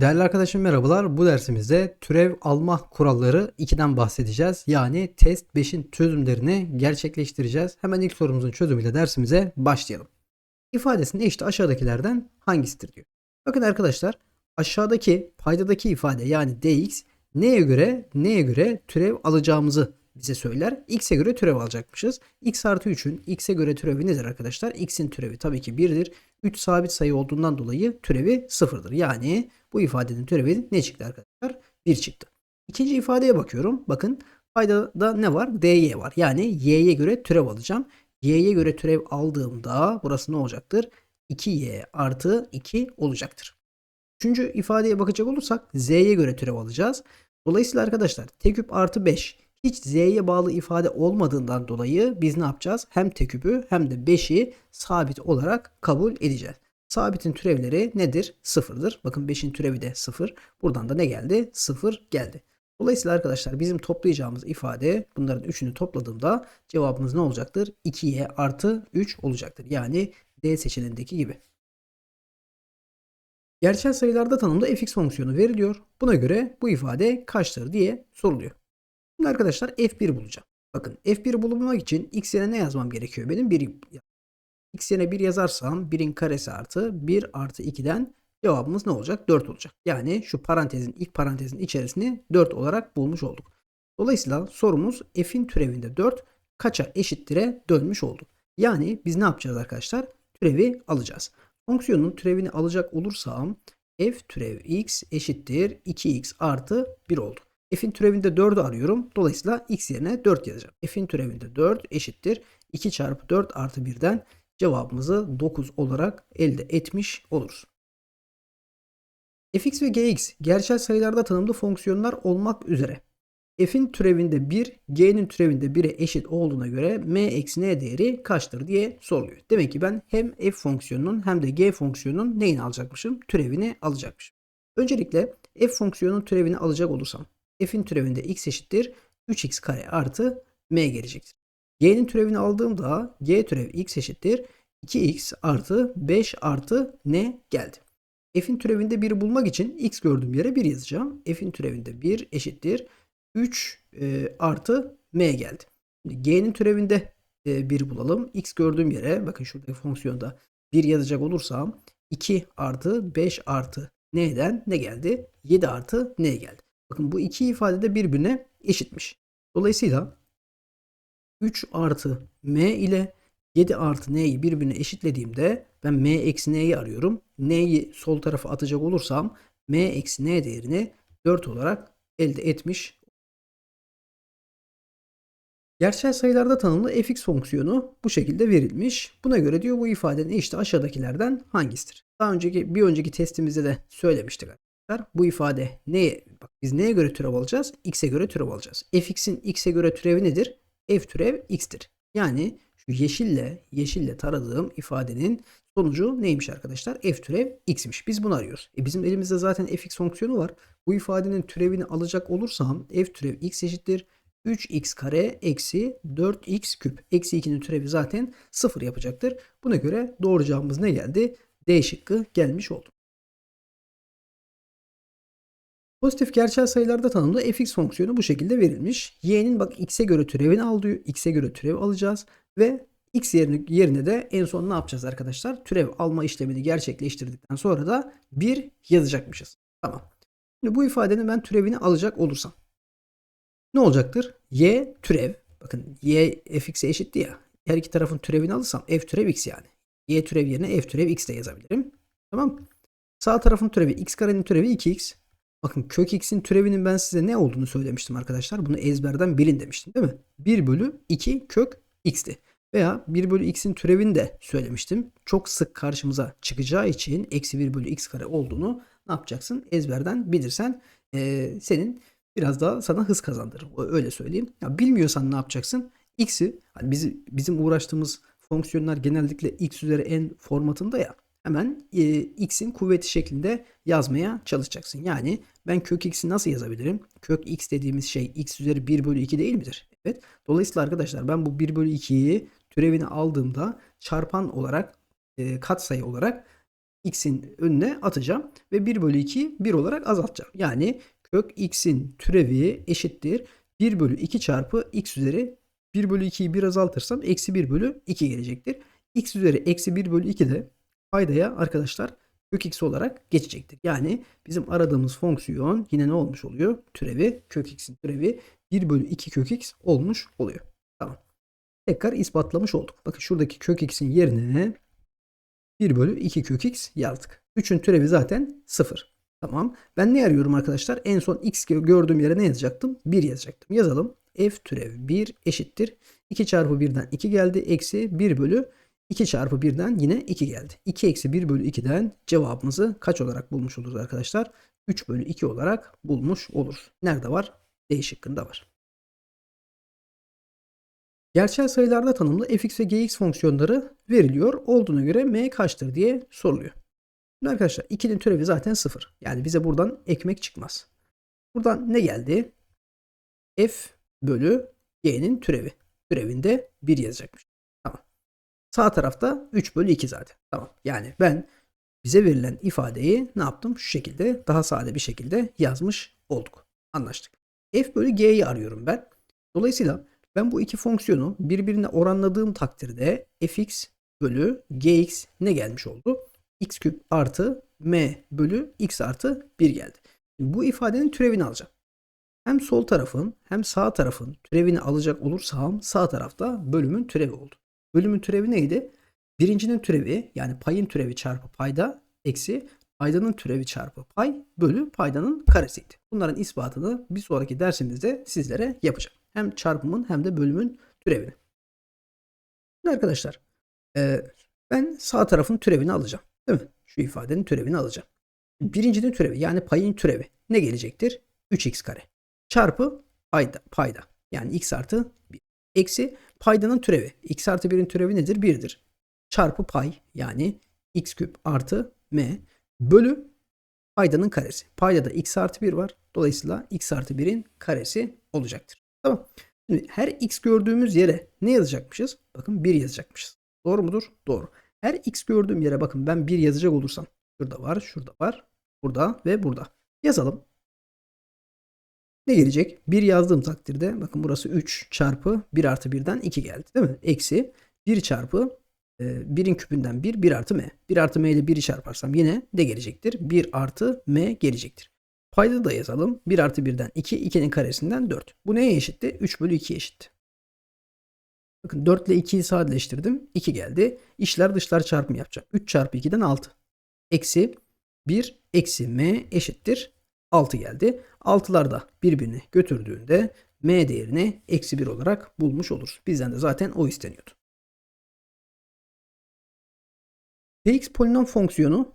Değerli arkadaşım merhabalar. Bu dersimizde türev alma kuralları 2'den bahsedeceğiz. Yani test 5'in çözümlerini gerçekleştireceğiz. Hemen ilk sorumuzun çözümüyle dersimize başlayalım. İfadesinin eşit aşağıdakilerden hangisidir diyor. Bakın arkadaşlar aşağıdaki paydadaki ifade yani dx neye göre neye göre türev alacağımızı bize söyler. X'e göre türev alacakmışız. X artı 3'ün X'e göre türevi nedir arkadaşlar? X'in türevi tabii ki 1'dir. 3 sabit sayı olduğundan dolayı türevi 0'dır. Yani bu ifadenin türevi ne çıktı arkadaşlar? 1 çıktı. İkinci ifadeye bakıyorum. Bakın paydada ne var? dy var. Yani y'ye göre türev alacağım. y'ye göre türev aldığımda burası ne olacaktır? 2y artı 2 olacaktır. Üçüncü ifadeye bakacak olursak z'ye göre türev alacağız. Dolayısıyla arkadaşlar t küp artı 5 hiç z'ye bağlı ifade olmadığından dolayı biz ne yapacağız? Hem t küpü hem de 5'i sabit olarak kabul edeceğiz. Sabitin türevleri nedir? Sıfırdır. Bakın 5'in türevi de sıfır. Buradan da ne geldi? Sıfır geldi. Dolayısıyla arkadaşlar bizim toplayacağımız ifade bunların üçünü topladığımda cevabımız ne olacaktır? 2y artı 3 olacaktır. Yani D seçeneğindeki gibi. Gerçel sayılarda tanımda fx fonksiyonu veriliyor. Buna göre bu ifade kaçtır diye soruluyor. Şimdi arkadaşlar f1 bulacağım. Bakın f1 bulmak için x yerine ne yazmam gerekiyor benim? 1 x yerine 1 yazarsam 1'in karesi artı 1 artı 2'den cevabımız ne olacak? 4 olacak. Yani şu parantezin ilk parantezin içerisini 4 olarak bulmuş olduk. Dolayısıyla sorumuz f'in türevinde 4 kaça eşittire dönmüş olduk. Yani biz ne yapacağız arkadaşlar? Türevi alacağız. Fonksiyonun türevini alacak olursam f türev x eşittir 2x artı 1 oldu. F'in türevinde 4'ü arıyorum. Dolayısıyla x yerine 4 yazacağım. F'in türevinde 4 eşittir 2 çarpı 4 artı 1'den cevabımızı 9 olarak elde etmiş oluruz. fx ve gx gerçel sayılarda tanımlı fonksiyonlar olmak üzere f'in türevinde 1, g'nin türevinde 1'e eşit olduğuna göre m eksi n değeri kaçtır diye soruluyor. Demek ki ben hem f fonksiyonunun hem de g fonksiyonunun neyini alacakmışım? Türevini alacakmışım. Öncelikle f fonksiyonunun türevini alacak olursam f'in türevinde x eşittir 3x kare artı m gelecektir. G'nin türevini aldığımda g türev x eşittir 2x artı 5 artı n geldi. F'in türevinde 1'i bulmak için x gördüğüm yere 1 yazacağım. F'in türevinde 1 eşittir 3 e, artı m geldi. Şimdi g'nin türevinde e, 1 bulalım. x gördüğüm yere bakın şuradaki fonksiyonda 1 yazacak olursam 2 artı 5 artı n'den ne geldi? 7 artı n geldi. Bakın bu iki ifade de birbirine eşitmiş. Dolayısıyla 3 artı m ile 7 artı n'yi birbirine eşitlediğimde ben m eksi n'yi arıyorum. n'yi sol tarafa atacak olursam m eksi n değerini 4 olarak elde etmiş. Gerçel sayılarda tanımlı fx fonksiyonu bu şekilde verilmiş. Buna göre diyor bu ifadenin işte aşağıdakilerden hangisidir? Daha önceki bir önceki testimizde de söylemiştik arkadaşlar. Bu ifade neye bak biz neye göre türev alacağız? X'e göre türev alacağız. fx'in x'e göre türevi nedir? f türev x'tir. Yani şu yeşille yeşille taradığım ifadenin sonucu neymiş arkadaşlar? F türev x'miş. Biz bunu arıyoruz. E bizim elimizde zaten fx fonksiyonu var. Bu ifadenin türevini alacak olursam f türev x eşittir 3x kare eksi 4x küp. Eksi 2'nin türevi zaten 0 yapacaktır. Buna göre doğru cevabımız ne geldi? D şıkkı gelmiş oldu. Pozitif gerçel sayılarda tanımlı fx fonksiyonu bu şekilde verilmiş. y'nin bak x'e göre türevini al diyor. x'e göre türev alacağız ve x yerine, yerine de en son ne yapacağız arkadaşlar? Türev alma işlemini gerçekleştirdikten sonra da 1 yazacakmışız. Tamam. Şimdi bu ifadenin ben türevini alacak olursam ne olacaktır? y türev. Bakın y fx'e eşitti ya. Her iki tarafın türevini alırsam f türev x yani. y türev yerine f türev x de yazabilirim. Tamam Sağ tarafın türevi x karenin türevi 2x. Bakın kök x'in türevinin ben size ne olduğunu söylemiştim arkadaşlar. Bunu ezberden bilin demiştim değil mi? 1 bölü 2 kök x'ti. Veya 1 bölü x'in türevini de söylemiştim. Çok sık karşımıza çıkacağı için eksi 1 bölü x kare olduğunu ne yapacaksın? Ezberden bilirsen e, senin biraz daha sana hız kazandırır. Öyle söyleyeyim. Ya bilmiyorsan ne yapacaksın? X'i hani bizi, bizim uğraştığımız fonksiyonlar genellikle x üzeri n formatında ya hemen e, x'in kuvveti şeklinde yazmaya çalışacaksın. Yani ben kök x'i nasıl yazabilirim? Kök x dediğimiz şey x üzeri 1 bölü 2 değil midir? Evet. Dolayısıyla arkadaşlar ben bu 1 bölü 2'yi türevini aldığımda çarpan olarak e, katsayı olarak x'in önüne atacağım ve 1 bölü 2 1 olarak azaltacağım. Yani kök x'in türevi eşittir 1 bölü 2 çarpı x üzeri 1 bölü 2'yi 1 azaltırsam eksi 1 bölü 2 gelecektir. x üzeri eksi 1 bölü 2 de paydaya arkadaşlar kök x olarak geçecektir. Yani bizim aradığımız fonksiyon yine ne olmuş oluyor? Türevi kök x'in türevi 1 bölü 2 kök x olmuş oluyor. Tamam. Tekrar ispatlamış olduk. Bakın şuradaki kök x'in yerine 1 bölü 2 kök x yazdık. 3'ün türevi zaten 0. Tamam. Ben ne arıyorum arkadaşlar? En son x gördüğüm yere ne yazacaktım? 1 yazacaktım. Yazalım. f türev 1 eşittir. 2 çarpı 1'den 2 geldi. Eksi 1 bölü 2 çarpı 1'den yine 2 geldi. 2 eksi 1 bölü 2'den cevabımızı kaç olarak bulmuş oluruz arkadaşlar? 3 bölü 2 olarak bulmuş oluruz. Nerede var? D şıkkında var. Gerçel sayılarda tanımlı fx ve gx fonksiyonları veriliyor. Olduğuna göre m kaçtır diye soruluyor. Şimdi arkadaşlar 2'nin türevi zaten 0. Yani bize buradan ekmek çıkmaz. Buradan ne geldi? f bölü g'nin türevi. Türevinde 1 yazacakmış. Sağ tarafta 3 bölü 2 zaten. Tamam. Yani ben bize verilen ifadeyi ne yaptım? Şu şekilde daha sade bir şekilde yazmış olduk. Anlaştık. f bölü g'yi arıyorum ben. Dolayısıyla ben bu iki fonksiyonu birbirine oranladığım takdirde fx bölü gx ne gelmiş oldu? x küp artı m bölü x artı 1 geldi. Bu ifadenin türevini alacağım. Hem sol tarafın hem sağ tarafın türevini alacak olursam sağ tarafta bölümün türevi oldu. Bölümün türevi neydi? Birincinin türevi yani payın türevi çarpı payda eksi paydanın türevi çarpı pay bölü paydanın karesiydi. Bunların ispatını bir sonraki dersimizde sizlere yapacağım. Hem çarpımın hem de bölümün türevini. Şimdi arkadaşlar ben sağ tarafın türevini alacağım. Değil mi? Şu ifadenin türevini alacağım. Birincinin türevi yani payın türevi ne gelecektir? 3x kare. Çarpı payda, payda. Yani x artı 1. Eksi paydanın türevi. x artı 1'in türevi nedir? 1'dir. Çarpı pay yani x küp artı m bölü paydanın karesi. Payda da x artı 1 var. Dolayısıyla x artı 1'in karesi olacaktır. Tamam. Şimdi her x gördüğümüz yere ne yazacakmışız? Bakın 1 yazacakmışız. Doğru mudur? Doğru. Her x gördüğüm yere bakın ben 1 yazacak olursam. Şurada var, şurada var, burada ve burada. Yazalım. Ne gelecek? 1 yazdığım takdirde bakın burası 3 çarpı 1 artı 1'den 2 geldi değil mi? Eksi 1 çarpı 1'in küpünden 1, 1 artı m. 1 artı m ile 1'i çarparsam yine ne gelecektir? 1 artı m gelecektir. Payda da yazalım. 1 artı 1'den 2, 2'nin karesinden 4. Bu neye eşitti? 3 bölü 2 eşitti. Bakın 4 ile 2'yi sadeleştirdim. 2 geldi. İşler dışlar çarpımı yapacağım. 3 çarpı 2'den 6. Eksi 1 eksi m eşittir 6 geldi. 6'lar da birbirini götürdüğünde m değerini eksi 1 olarak bulmuş oluruz. Bizden de zaten o isteniyordu. px polinom fonksiyonu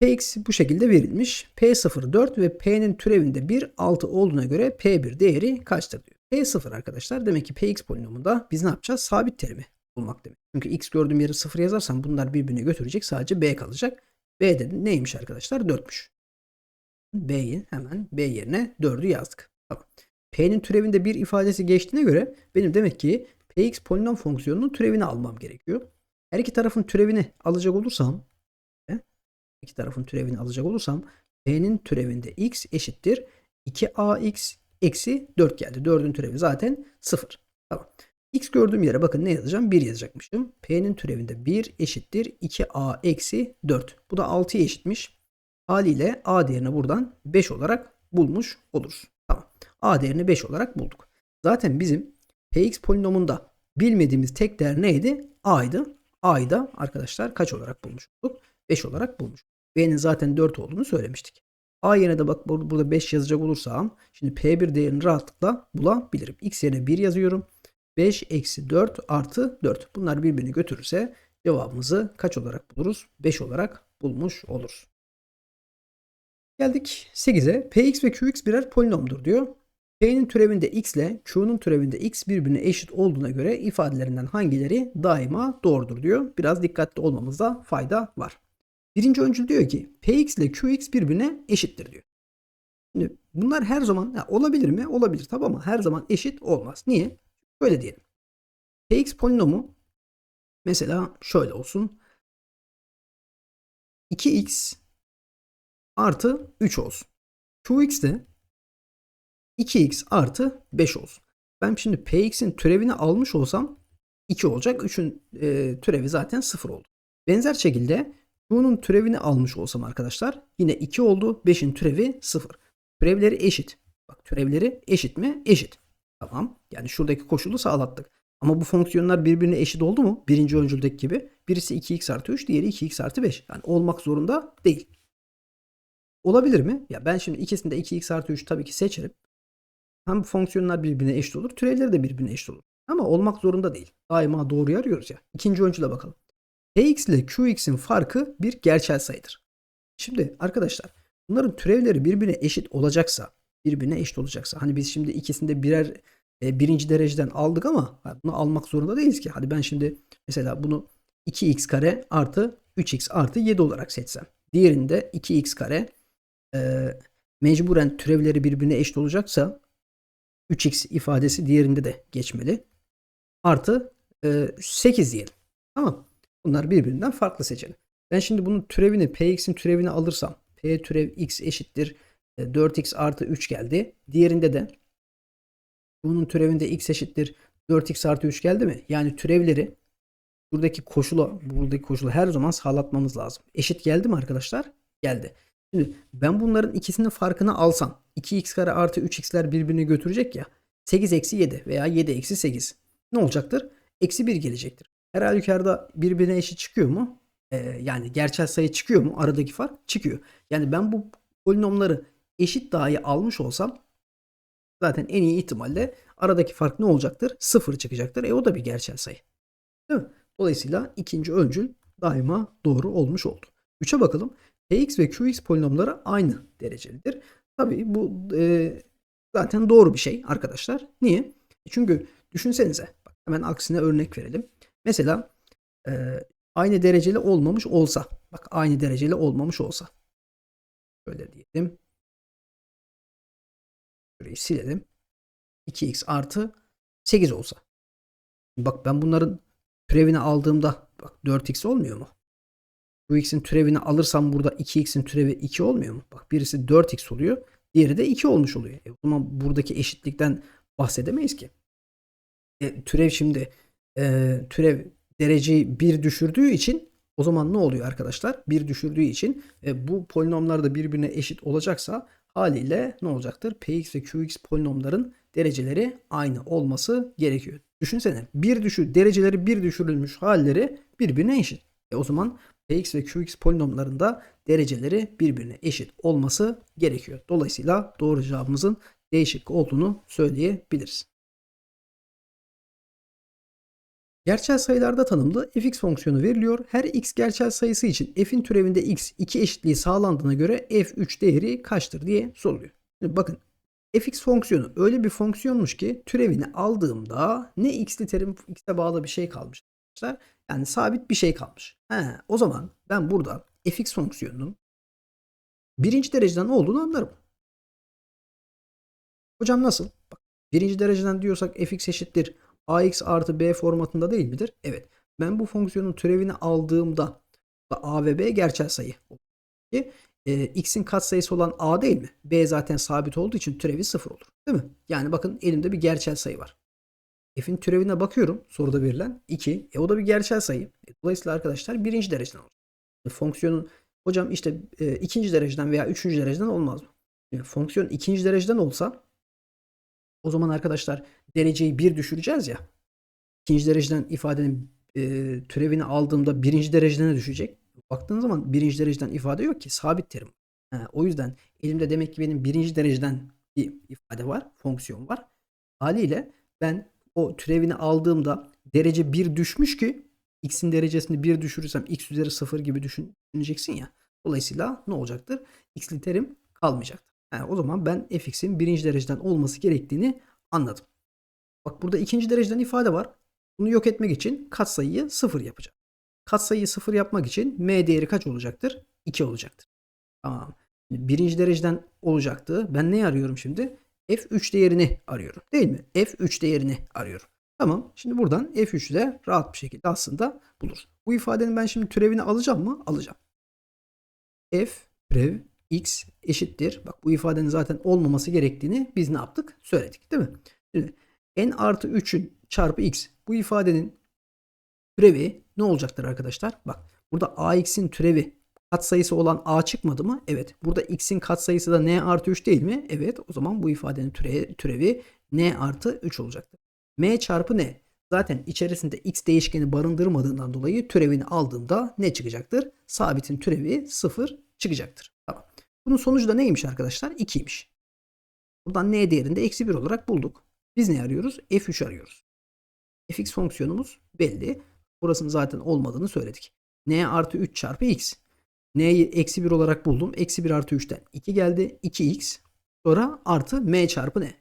px bu şekilde verilmiş. p0 4 ve p'nin türevinde 1 6 olduğuna göre p1 değeri kaçtır diyor. p0 arkadaşlar demek ki px polinomunda biz ne yapacağız? Sabit terimi bulmak demek. Çünkü x gördüğüm yeri 0 yazarsam bunlar birbirine götürecek. Sadece b kalacak. b de neymiş arkadaşlar? 4'müş. B'yi hemen b yerine 4'ü yazdık. P'nin türevinde bir ifadesi geçtiğine göre benim demek ki px polinom fonksiyonunun türevini almam gerekiyor. Her iki tarafın türevini alacak olursam iki tarafın türevini alacak olursam p'nin türevinde x eşittir 2ax eksi 4 geldi. 4'ün türevi zaten 0. Tamam. x gördüğüm yere bakın ne yazacağım? 1 yazacakmışım. p'nin türevinde 1 eşittir 2a eksi 4. Bu da 6'ya eşitmiş. Haliyle a değerini buradan 5 olarak bulmuş oluruz. Tamam. a değerini 5 olarak bulduk. Zaten bizim px polinomunda bilmediğimiz tek değer neydi? a'ydı. a'yı da arkadaşlar kaç olarak bulmuş olduk? 5 olarak bulmuş. B'nin zaten 4 olduğunu söylemiştik. A yerine de bak burada 5 yazacak olursam şimdi P1 değerini rahatlıkla bulabilirim. X yerine 1 yazıyorum. 5 eksi 4 artı 4. Bunlar birbirini götürürse cevabımızı kaç olarak buluruz? 5 olarak bulmuş oluruz. Geldik 8'e. Px ve Qx birer polinomdur diyor. P'nin türevinde x ile Q'nun türevinde x birbirine eşit olduğuna göre ifadelerinden hangileri daima doğrudur diyor. Biraz dikkatli olmamızda fayda var. Birinci öncül diyor ki Px ile Qx birbirine eşittir diyor. Şimdi bunlar her zaman ya olabilir mi? Olabilir tabi ama her zaman eşit olmaz. Niye? Böyle diyelim. Px polinomu mesela şöyle olsun. 2x artı 3 olsun. Qx de 2x artı 5 olsun. Ben şimdi px'in türevini almış olsam 2 olacak. 3'ün e, türevi zaten 0 oldu. Benzer şekilde Q'nun türevini almış olsam arkadaşlar yine 2 oldu. 5'in türevi 0. Türevleri eşit. Bak türevleri eşit mi? Eşit. Tamam. Yani şuradaki koşulu sağlattık. Ama bu fonksiyonlar birbirine eşit oldu mu? Birinci öncüldeki gibi. Birisi 2x artı 3, diğeri 2x artı 5. Yani olmak zorunda değil. Olabilir mi? Ya ben şimdi ikisinde 2x artı 3 tabii ki seçerim. Hem bu fonksiyonlar birbirine eşit olur. Türevleri de birbirine eşit olur. Ama olmak zorunda değil. Daima doğruyu arıyoruz ya. İkinci öncüle bakalım. Px ile Qx'in farkı bir gerçel sayıdır. Şimdi arkadaşlar bunların türevleri birbirine eşit olacaksa birbirine eşit olacaksa hani biz şimdi ikisinde birer e, birinci dereceden aldık ama bunu almak zorunda değiliz ki. Hadi ben şimdi mesela bunu 2x kare artı 3x artı 7 olarak seçsem. Diğerinde 2x kare e, mecburen türevleri birbirine eşit olacaksa 3x ifadesi diğerinde de geçmeli. Artı e, 8 diyelim. Tamam. Bunlar birbirinden farklı seçelim. Ben şimdi bunun türevini px'in türevini alırsam p türev x eşittir 4x e, artı 3 geldi. Diğerinde de bunun türevinde x eşittir 4x artı 3 geldi mi? Yani türevleri buradaki koşula buradaki koşulu her zaman sağlatmamız lazım. Eşit geldi mi arkadaşlar? Geldi. Şimdi ben bunların ikisinin farkını alsam 2x kare artı 3x'ler birbirini götürecek ya 8 eksi 7 veya 7 eksi 8 ne olacaktır? Eksi 1 gelecektir. Her halükarda birbirine eşit çıkıyor mu? Ee, yani gerçel sayı çıkıyor mu? Aradaki fark çıkıyor. Yani ben bu polinomları eşit dahi almış olsam zaten en iyi ihtimalle aradaki fark ne olacaktır? Sıfır çıkacaktır. E o da bir gerçel sayı. Değil mi? Dolayısıyla ikinci öncül daima doğru olmuş oldu. 3'e bakalım. Px ve Qx polinomları aynı derecelidir. Tabii bu e, zaten doğru bir şey arkadaşlar. Niye? Çünkü düşünsenize. Bak, hemen aksine örnek verelim. Mesela e, aynı dereceli olmamış olsa. Bak aynı dereceli olmamış olsa. Böyle diyelim. Şurayı silelim. 2x artı 8 olsa. Bak ben bunların türevini aldığımda bak 4x olmuyor mu? Bu x'in türevini alırsam burada 2x'in türevi 2 olmuyor mu? Bak birisi 4x oluyor. Diğeri de 2 olmuş oluyor. E, o zaman buradaki eşitlikten bahsedemeyiz ki. E, türev şimdi e, türev dereceyi 1 düşürdüğü için o zaman ne oluyor arkadaşlar? 1 düşürdüğü için e, bu polinomlar da birbirine eşit olacaksa haliyle ne olacaktır? Px ve Qx polinomların dereceleri aynı olması gerekiyor. Düşünsene bir düşür dereceleri bir düşürülmüş halleri birbirine eşit. E o zaman Px ve Qx polinomlarında dereceleri birbirine eşit olması gerekiyor. Dolayısıyla doğru cevabımızın değişik olduğunu söyleyebiliriz. Gerçel sayılarda tanımlı fx fonksiyonu veriliyor. Her x gerçel sayısı için f'in türevinde x 2 eşitliği sağlandığına göre f3 değeri kaçtır diye soruluyor. Şimdi bakın fx fonksiyonu öyle bir fonksiyonmuş ki türevini aldığımda ne x'li terim x'e bağlı bir şey kalmış. Yani sabit bir şey kalmış. He, o zaman ben burada fx fonksiyonunun birinci dereceden olduğunu anlarım. Hocam nasıl? Bak, birinci dereceden diyorsak fx eşittir ax artı b formatında değil midir? Evet. Ben bu fonksiyonun türevini aldığımda a ve b gerçel sayı. E, x'in katsayısı olan a değil mi? b zaten sabit olduğu için türevi sıfır olur. Değil mi? Yani bakın elimde bir gerçel sayı var. F'in türevine bakıyorum soruda verilen 2. E o da bir gerçel sayı. E, dolayısıyla arkadaşlar birinci dereceden olur. E, fonksiyonun hocam işte e, ikinci dereceden veya üçüncü dereceden olmaz mı? E, fonksiyon ikinci dereceden olsa o zaman arkadaşlar dereceyi bir düşüreceğiz ya. İkinci dereceden ifadenin e, türevini aldığımda birinci dereceden düşecek. Baktığın zaman birinci dereceden ifade yok ki sabit terim. Ha, o yüzden elimde demek ki benim birinci dereceden bir ifade var, fonksiyon var. Haliyle ben o türevini aldığımda derece 1 düşmüş ki x'in derecesini 1 düşürürsem x üzeri 0 gibi düşüneceksin ya. Dolayısıyla ne olacaktır? x'li terim kalmayacaktır. Yani o zaman ben fx'in birinci dereceden olması gerektiğini anladım. Bak burada ikinci dereceden ifade var. Bunu yok etmek için katsayıyı 0 yapacağım. Katsayıyı 0 yapmak için m değeri kaç olacaktır? 2 olacaktır. Tamam. Birinci dereceden olacaktı. Ben ne arıyorum şimdi? F3 değerini arıyorum. Değil mi? F3 değerini arıyorum. Tamam. Şimdi buradan F3'ü de rahat bir şekilde aslında buluruz. Bu ifadenin ben şimdi türevini alacağım mı? Alacağım. f türev x eşittir. Bak bu ifadenin zaten olmaması gerektiğini biz ne yaptık? Söyledik değil mi? Şimdi n artı 3'ün çarpı x bu ifadenin türevi ne olacaktır arkadaşlar? Bak burada ax'in türevi katsayısı olan a çıkmadı mı? Evet. Burada x'in katsayısı da n artı 3 değil mi? Evet. O zaman bu ifadenin türevi, türevi n artı 3 olacaktır. m çarpı n zaten içerisinde x değişkeni barındırmadığından dolayı türevini aldığımda ne çıkacaktır? Sabitin türevi 0 çıkacaktır. Tamam. Bunun sonucu da neymiş arkadaşlar? 2'ymiş. Buradan n değerini de eksi 1 olarak bulduk. Biz ne arıyoruz? f3 arıyoruz. fx fonksiyonumuz belli. Burasının zaten olmadığını söyledik. n artı 3 çarpı x. n'yi eksi 1 olarak buldum. Eksi 1 artı 3'ten 2 geldi. 2x. Sonra artı m çarpı n.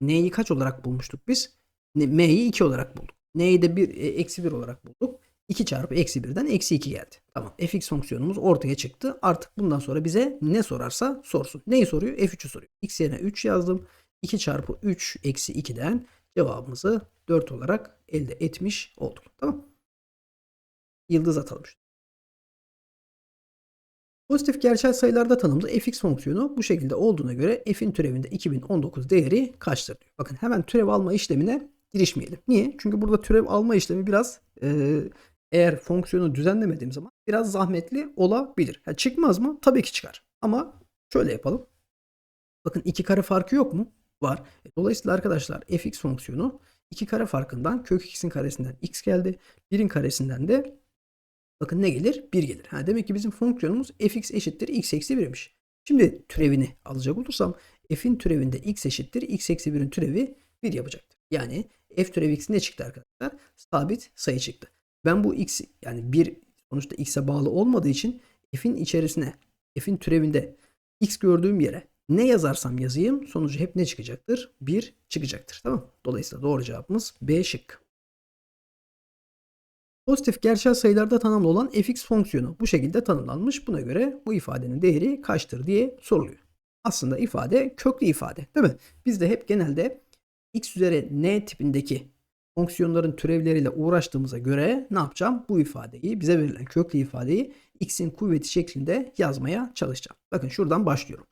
n'yi kaç olarak bulmuştuk biz? M'yi 2 olarak bulduk. n'yi de 1, e, eksi 1 olarak bulduk. 2 çarpı eksi 1'den eksi 2 geldi. Tamam. fx fonksiyonumuz ortaya çıktı. Artık bundan sonra bize ne sorarsa sorsun. Neyi soruyor? f3'ü soruyor. x yerine 3 yazdım. 2 çarpı 3 eksi 2'den cevabımızı 4 olarak elde etmiş olduk. Tamam. Yıldız atalım. Pozitif gerçel sayılarda tanımlı fx fonksiyonu bu şekilde olduğuna göre f'in türevinde 2019 değeri kaçtır diyor. Bakın hemen türev alma işlemine girişmeyelim. Niye? Çünkü burada türev alma işlemi biraz e, eğer fonksiyonu düzenlemediğim zaman biraz zahmetli olabilir. Ha, çıkmaz mı? Tabii ki çıkar. Ama şöyle yapalım. Bakın iki kare farkı yok mu? Var. E, Dolayısıyla arkadaşlar fx fonksiyonu iki kare farkından kök x'in karesinden x geldi. 1'in karesinden de bakın ne gelir? 1 gelir. Ha, demek ki bizim fonksiyonumuz fx eşittir x eksi 1'miş. Şimdi türevini alacak olursam f'in türevinde x eşittir x eksi 1'in türevi 1 yapacaktır. Yani f türevi x ne çıktı arkadaşlar? Sabit sayı çıktı. Ben bu x yani 1 sonuçta x'e bağlı olmadığı için f'in içerisine f'in türevinde x gördüğüm yere ne yazarsam yazayım sonucu hep ne çıkacaktır? 1 çıkacaktır. Tamam Dolayısıyla doğru cevabımız B şık. Pozitif gerçel sayılarda tanımlı olan fx fonksiyonu bu şekilde tanımlanmış. Buna göre bu ifadenin değeri kaçtır diye soruluyor. Aslında ifade köklü ifade değil mi? Biz de hep genelde x üzeri n tipindeki fonksiyonların türevleriyle uğraştığımıza göre ne yapacağım? Bu ifadeyi bize verilen köklü ifadeyi x'in kuvveti şeklinde yazmaya çalışacağım. Bakın şuradan başlıyorum.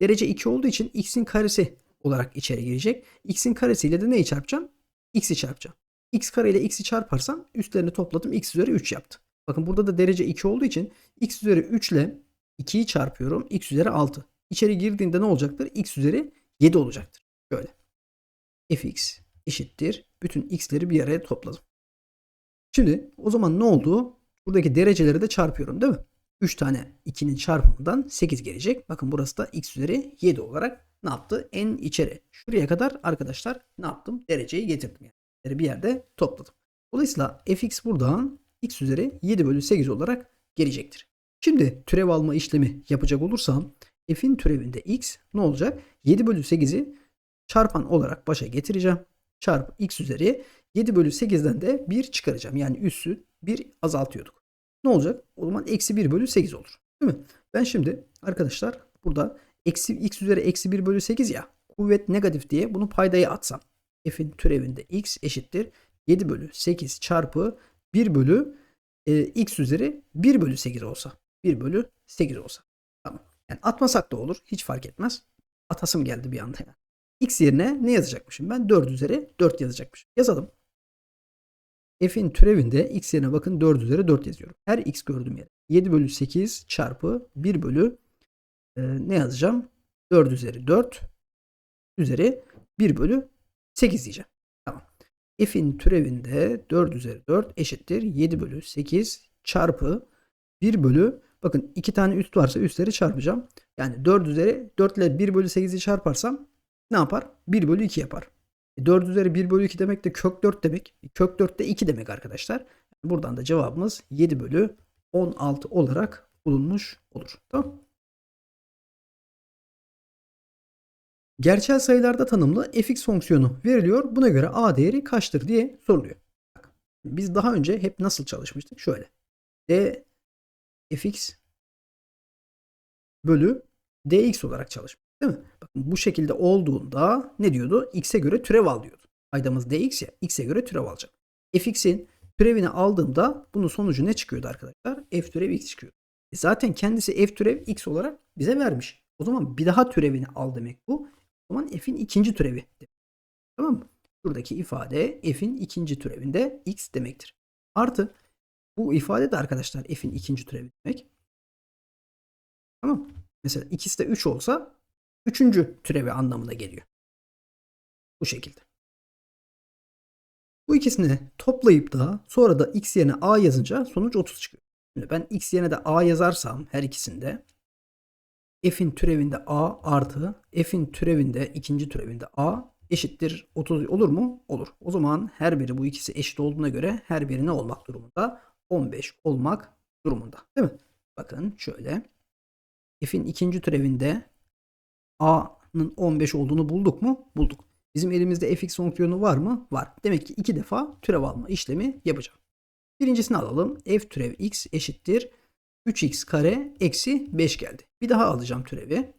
Derece 2 olduğu için x'in karesi olarak içeri girecek. x'in karesiyle de neyi çarpacağım? x'i çarpacağım. X kare ile x'i çarparsam üstlerini topladım x üzeri 3 yaptı. Bakın burada da derece 2 olduğu için x üzeri 3 ile 2'yi çarpıyorum. x üzeri 6. İçeri girdiğinde ne olacaktır? x üzeri 7 olacaktır. Şöyle. fx eşittir. Bütün x'leri bir araya topladım. Şimdi o zaman ne oldu? Buradaki dereceleri de çarpıyorum değil mi? 3 tane 2'nin çarpımından 8 gelecek. Bakın burası da x üzeri 7 olarak ne yaptı? En içeri. Şuraya kadar arkadaşlar ne yaptım? Dereceyi getirdim yani. Bir yerde topladım. Dolayısıyla fx buradan x üzeri 7 bölü 8 olarak gelecektir. Şimdi türev alma işlemi yapacak olursam f'in türevinde x ne olacak? 7 bölü 8'i çarpan olarak başa getireceğim. Çarpı x üzeri 7 bölü 8'den de 1 çıkaracağım. Yani üssü 1 azaltıyorduk. Ne olacak? O zaman eksi 1 bölü 8 olur. Değil mi? Ben şimdi arkadaşlar burada eksi x üzeri eksi 1 bölü 8 ya kuvvet negatif diye bunu paydaya atsam. F'in türevinde x eşittir 7 bölü 8 çarpı 1 bölü e, x üzeri 1 bölü 8 olsa. 1 bölü 8 olsa. Tamam. Yani atmasak da olur. Hiç fark etmez. Atasım geldi bir anda yani. X yerine ne yazacakmışım? Ben 4 üzeri 4 yazacakmışım. Yazalım. F'in türevinde x yerine bakın 4 üzeri 4 yazıyorum. Her x gördüğüm yere. 7 bölü 8 çarpı 1 bölü e, ne yazacağım? 4 üzeri 4 üzeri 1 bölü 8 diyeceğim. Tamam. F'in türevinde 4 üzeri 4 eşittir 7 bölü 8 çarpı 1 bölü bakın 2 tane üst varsa üstleri çarpacağım. Yani 4 üzeri 4 ile 1 bölü 8'i çarparsam ne yapar? 1 bölü 2 yapar. 4 üzeri 1 bölü 2 demek de kök 4 demek. Kök 4 de 2 demek arkadaşlar. Buradan da cevabımız 7 bölü 16 olarak bulunmuş olur. Tamam. Gerçel sayılarda tanımlı fx fonksiyonu veriliyor. Buna göre a değeri kaçtır diye soruluyor. Biz daha önce hep nasıl çalışmıştık? Şöyle. d fx bölü dx olarak çalışmıştık. Değil mi? Bakın bu şekilde olduğunda ne diyordu? X'e göre türev al diyordu. Paydamız dx ya. X'e göre türev alacak. fx'in türevini aldığımda bunun sonucu ne çıkıyordu arkadaşlar? f türev x çıkıyor. E zaten kendisi f türev x olarak bize vermiş. O zaman bir daha türevini al demek bu. O zaman f'in ikinci türevi. Tamam mı? Buradaki ifade f'in ikinci türevinde x demektir. Artı bu ifade de arkadaşlar f'in ikinci türevi demek. Tamam. Mesela ikisi de 3 olsa üçüncü türevi anlamına geliyor. Bu şekilde. Bu ikisini toplayıp da sonra da x yerine a yazınca sonuç 30 çıkıyor. Şimdi ben x yerine de a yazarsam her ikisinde f'in türevinde a artı f'in türevinde ikinci türevinde a eşittir 30 olur mu? Olur. O zaman her biri bu ikisi eşit olduğuna göre her biri ne olmak durumunda? 15 olmak durumunda. Değil mi? Bakın şöyle. F'in ikinci türevinde a'nın 15 olduğunu bulduk mu? Bulduk. Bizim elimizde fx fonksiyonu var mı? Var. Demek ki iki defa türev alma işlemi yapacağım. Birincisini alalım. f türev x eşittir 3x kare eksi 5 geldi. Bir daha alacağım türevi.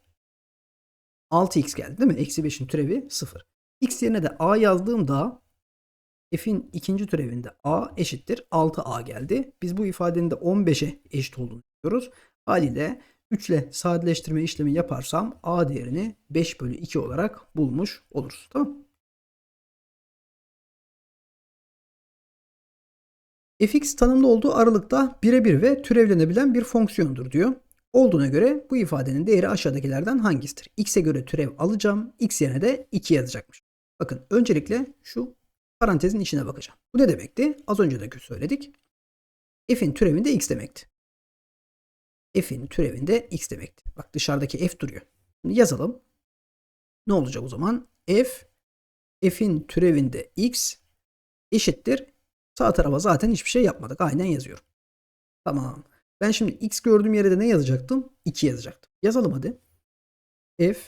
6x geldi değil mi? Eksi 5'in türevi 0. x yerine de a yazdığımda f'in ikinci türevinde a eşittir 6a geldi. Biz bu ifadenin de 15'e eşit olduğunu görüyoruz. Haliyle 3 ile sadeleştirme işlemi yaparsam a değerini 5 bölü 2 olarak bulmuş oluruz. Tamam fx tanımlı olduğu aralıkta birebir ve türevlenebilen bir fonksiyondur diyor. Olduğuna göre bu ifadenin değeri aşağıdakilerden hangisidir? x'e göre türev alacağım. x yerine de 2 yazacakmış. Bakın öncelikle şu parantezin içine bakacağım. Bu ne demekti? Az önce de söyledik. f'in türevinde x demekti. f'in türevinde x demekti. Bak dışarıdaki f duruyor. Şimdi yazalım. Ne olacak o zaman? f f'in türevinde x eşittir. Sağ tarafa zaten hiçbir şey yapmadık. Aynen yazıyorum. Tamam. Ben şimdi x gördüğüm yere de ne yazacaktım? 2 yazacaktım. Yazalım hadi. f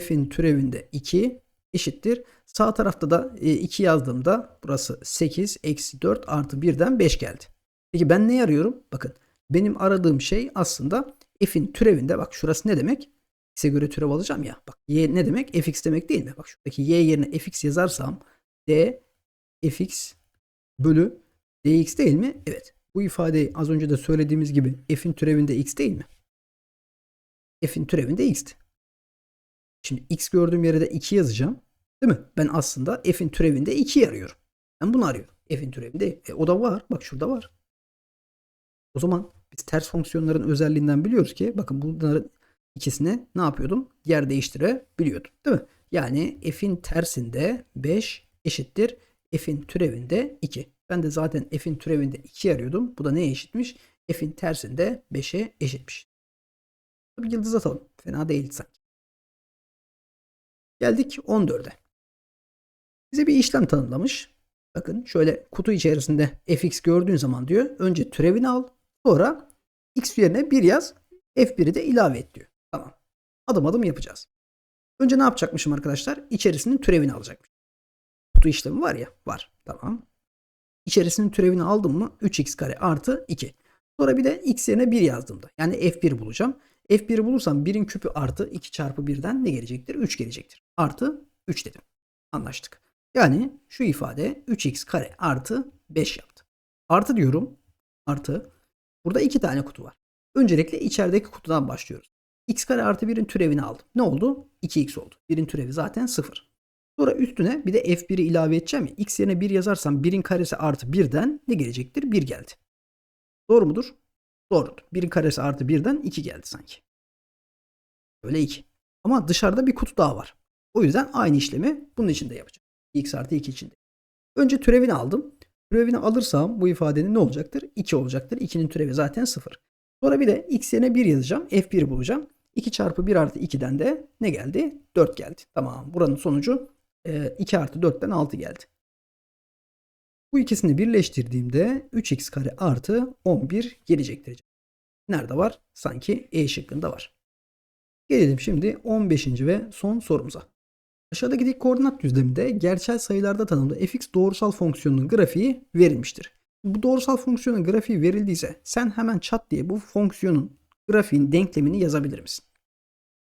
f'in türevinde 2 eşittir. Sağ tarafta da 2 yazdığımda burası 8 eksi 4 artı 1'den 5 geldi. Peki ben ne arıyorum? Bakın benim aradığım şey aslında f'in türevinde bak şurası ne demek? x'e göre türev alacağım ya. Bak y ne demek? fx demek değil mi? Bak şuradaki y yerine fx yazarsam d fx bölü dx değil mi? Evet. Bu ifadeyi az önce de söylediğimiz gibi f'in türevinde x değil mi? f'in türevinde x'ti. Şimdi x gördüğüm yere de 2 yazacağım. Değil mi? Ben aslında f'in türevinde 2 arıyorum. Ben bunu arıyorum. F'in türevinde. E, o da var. Bak şurada var. O zaman biz ters fonksiyonların özelliğinden biliyoruz ki bakın bunların ikisine ne yapıyordum? Yer değiştirebiliyordum. Değil mi? Yani f'in tersinde 5 eşittir f'in türevinde 2. Ben de zaten f'in türevinde 2 arıyordum. Bu da neye eşitmiş? f'in tersinde 5'e eşitmiş. Bir yıldız atalım. Fena değil sanki. Geldik 14'e. Bize bir işlem tanımlamış. Bakın şöyle kutu içerisinde fx gördüğün zaman diyor. Önce türevini al. Sonra x yerine 1 yaz. f1'i de ilave et diyor. Tamam. Adım adım yapacağız. Önce ne yapacakmışım arkadaşlar? İçerisinin türevini alacakmışım. Kutu işlemi var ya. Var. Tamam. İçerisinin türevini aldım mı 3x kare artı 2. Sonra bir de x yerine 1 yazdığımda yani f1 bulacağım. f1'i bulursam 1'in küpü artı 2 çarpı 1'den ne gelecektir? 3 gelecektir. Artı 3 dedim. Anlaştık. Yani şu ifade 3x kare artı 5 yaptı. Artı diyorum. Artı. Burada iki tane kutu var. Öncelikle içerideki kutudan başlıyoruz. x kare artı 1'in türevini aldım. Ne oldu? 2x oldu. 1'in türevi zaten 0. Sonra üstüne bir de f1'i ilave edeceğim ya. X yerine 1 yazarsam 1'in karesi artı 1'den ne gelecektir? 1 geldi. Doğru mudur? Doğrudur. 1'in karesi artı 1'den 2 geldi sanki. Böyle 2. Ama dışarıda bir kutu daha var. O yüzden aynı işlemi bunun içinde yapacağım. x artı 2 içinde. Önce türevini aldım. Türevini alırsam bu ifadenin ne olacaktır? 2 olacaktır. 2'nin türevi zaten 0. Sonra bir de x yerine 1 yazacağım. f1 bulacağım. 2 çarpı 1 artı 2'den de ne geldi? 4 geldi. Tamam. Buranın sonucu 2 artı 4'ten 6 geldi. Bu ikisini birleştirdiğimde 3x kare artı 11 gelecektir. Nerede var? Sanki E şıkkında var. Gelelim şimdi 15. ve son sorumuza. Aşağıdaki dik koordinat düzleminde gerçel sayılarda tanımlı fx doğrusal fonksiyonunun grafiği verilmiştir. Bu doğrusal fonksiyonun grafiği verildiyse sen hemen çat diye bu fonksiyonun grafiğin denklemini yazabilir misin?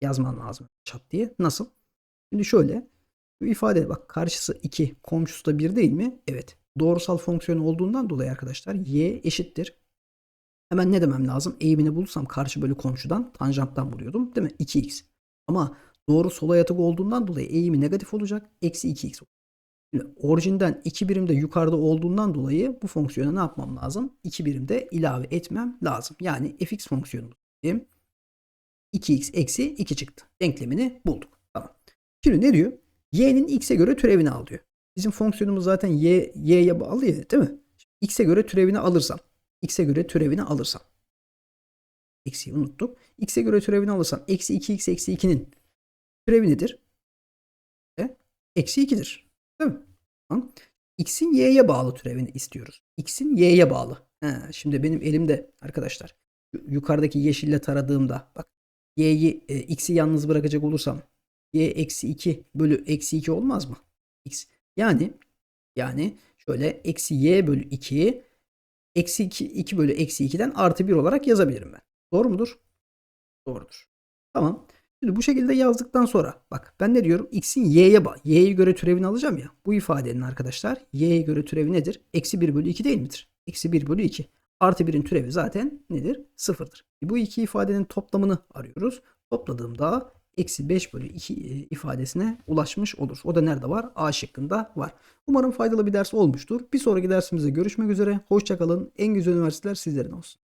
Yazman lazım çat diye. Nasıl? Şimdi şöyle bu ifade bak karşısı 2 komşusu da 1 değil mi? Evet. Doğrusal fonksiyon olduğundan dolayı arkadaşlar y eşittir. Hemen ne demem lazım? Eğimini bulursam karşı bölü komşudan tanjanttan buluyordum. Değil mi? 2x. Ama doğru sola yatık olduğundan dolayı eğimi negatif olacak. Eksi 2x olacak. Şimdi orijinden 2 birimde yukarıda olduğundan dolayı bu fonksiyona ne yapmam lazım? 2 birimde ilave etmem lazım. Yani fx fonksiyonumuz diyeyim. 2x eksi 2 çıktı. Denklemini bulduk. Tamam. Şimdi ne diyor? Y'nin x'e göre türevini al diyor. Bizim fonksiyonumuz zaten y, y'ye bağlı ya değil mi? x'e göre türevini alırsam. x'e göre türevini alırsam. Eksiyi unuttuk. x'e göre türevini alırsam eksi 2x eksi 2'nin türevi nedir? E, eksi 2'dir. Değil mi? X'in y'ye bağlı türevini istiyoruz. x'in y'ye bağlı. Ha, şimdi benim elimde arkadaşlar yu- yukarıdaki yeşille taradığımda bak y'yi e, x'i yalnız bırakacak olursam y eksi 2 bölü eksi 2 olmaz mı? x yani yani şöyle eksi y bölü 2'yi eksi 2, 2 bölü eksi 2'den artı 1 olarak yazabilirim ben. Doğru mudur? Doğrudur. Tamam. Şimdi bu şekilde yazdıktan sonra bak ben ne diyorum? X'in y'ye bağ. Y'ye göre türevini alacağım ya. Bu ifadenin arkadaşlar y'ye göre türevi nedir? Eksi 1 bölü 2 değil midir? Eksi 1 bölü 2. Artı 1'in türevi zaten nedir? Sıfırdır. Bu iki ifadenin toplamını arıyoruz. Topladığımda eksi 5 bölü 2 e, ifadesine ulaşmış olur. O da nerede var? A şıkkında var. Umarım faydalı bir ders olmuştur. Bir sonraki dersimizde görüşmek üzere. Hoşçakalın. En güzel üniversiteler sizlerin olsun.